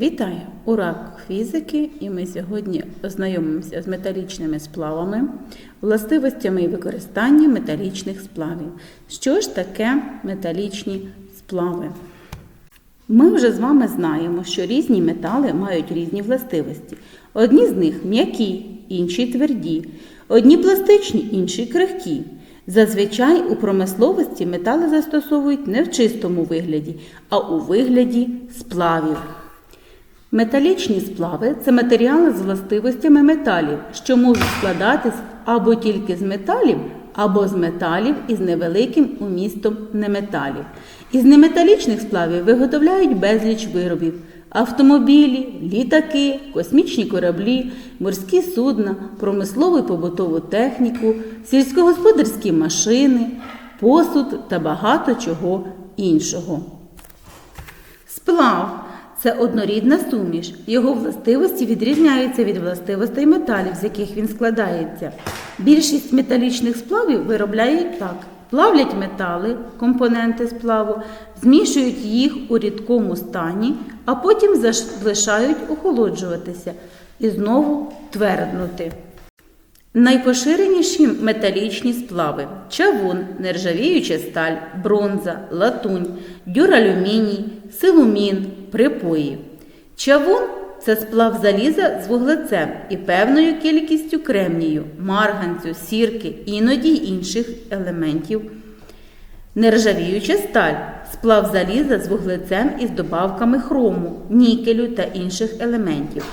Вітаю! Урок фізики, і ми сьогодні ознайомимося з металічними сплавами, властивостями і використанням металічних сплавів. Що ж таке металічні сплави? Ми вже з вами знаємо, що різні метали мають різні властивості. Одні з них м'які, інші тверді, одні пластичні, інші крихкі. Зазвичай у промисловості метали застосовують не в чистому вигляді, а у вигляді сплавів. Металічні сплави це матеріали з властивостями металів, що можуть складатись або тільки з металів, або з металів із невеликим умістом неметалів. Із неметалічних сплавів виготовляють безліч виробів: автомобілі, літаки, космічні кораблі, морські судна, промислову і побутову техніку, сільськогосподарські машини, посуд та багато чого іншого. Сплав це однорідна суміш. Його властивості відрізняються від властивостей металів, з яких він складається. Більшість металічних сплавів виробляють так: плавлять метали, компоненти сплаву, змішують їх у рідкому стані, а потім залишають охолоджуватися і знову тверднути. Найпоширеніші металічні сплави чавун, нержавіюча сталь, бронза, латунь, дюралюміній, силумін, припої. Чавун це сплав заліза з вуглецем і певною кількістю кремнію, марганцю, сірки, іноді інших елементів. Нержавіюча сталь сплав заліза з вуглецем із добавками хрому, нікелю та інших елементів.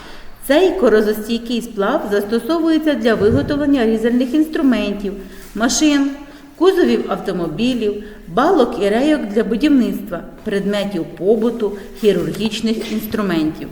Цей корозостійкий сплав застосовується для виготовлення різальних інструментів, машин, кузовів автомобілів, балок і рейок для будівництва, предметів побуту, хірургічних інструментів.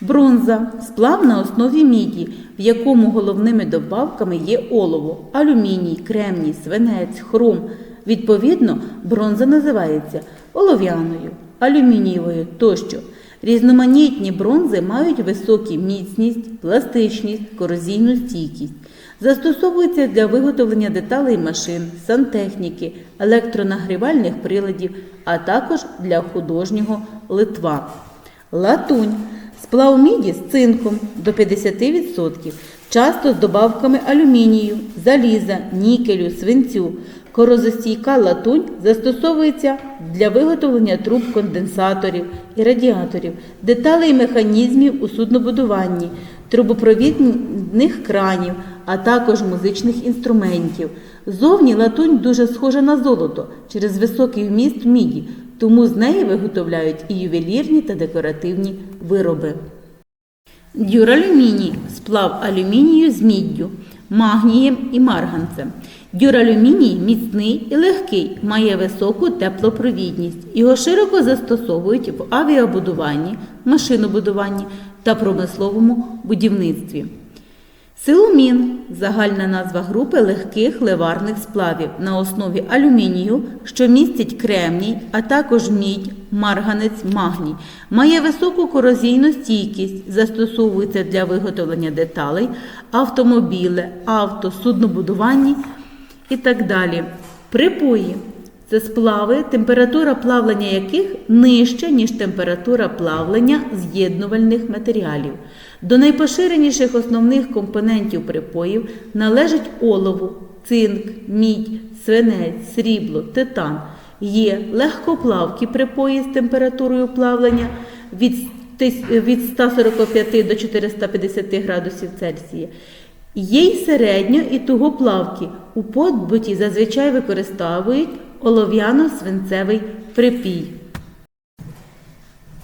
Бронза сплав на основі міді, в якому головними добавками є олово, алюміній, кремній, свинець, хром. Відповідно, бронза називається олов'яною, алюмінієвою тощо. Різноманітні бронзи мають високу міцність, пластичність, корозійну стійкість. Застосовуються для виготовлення деталей машин, сантехніки, електронагрівальних приладів, а також для художнього литва. Латунь сплав міді з цинком до 50%, часто з добавками алюмінію, заліза, нікелю, свинцю. Корозостійка латунь застосовується для виготовлення труб конденсаторів і радіаторів, деталей механізмів у суднобудуванні, трубопровідних кранів, а також музичних інструментів. Зовні латунь дуже схожа на золото через високий вміст міді, тому з неї виготовляють і ювелірні та декоративні вироби. Дюралюміній сплав алюмінію з міддю, магнієм і марганцем. Дюралюміній міцний і легкий, має високу теплопровідність. Його широко застосовують в авіабудуванні, машинобудуванні та промисловому будівництві. Силумін загальна назва групи легких ливарних сплавів на основі алюмінію, що містять кремній, а також мідь, марганець, магній. Має високу корозійну стійкість, застосовується для виготовлення деталей, автомобіле, авто, суднобудуванні і так далі. Припої це сплави, температура плавлення яких нижча, ніж температура плавлення з'єднувальних матеріалів. До найпоширеніших основних компонентів припоїв належать олово, цинк, мідь, свинець, срібло, титан. Є легкоплавкі припої з температурою плавлення від від 145 до 450 градусів Цельсія. Є й середньо і тугоплавкі. У подбуті зазвичай використовують олов'яно-свинцевий припій.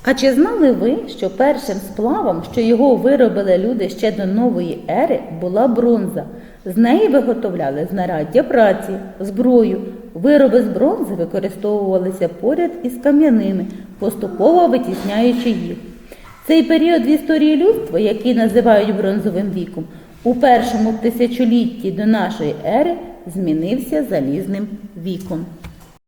А чи знали ви, що першим сплавом, що його виробили люди ще до нової ери, була бронза? З неї виготовляли знаряддя праці, зброю. Вироби з бронзи використовувалися поряд із кам'яними, поступово витісняючи їх. Цей період в історії людства, який називають бронзовим віком, у першому тисячолітті до нашої ери змінився залізним віком.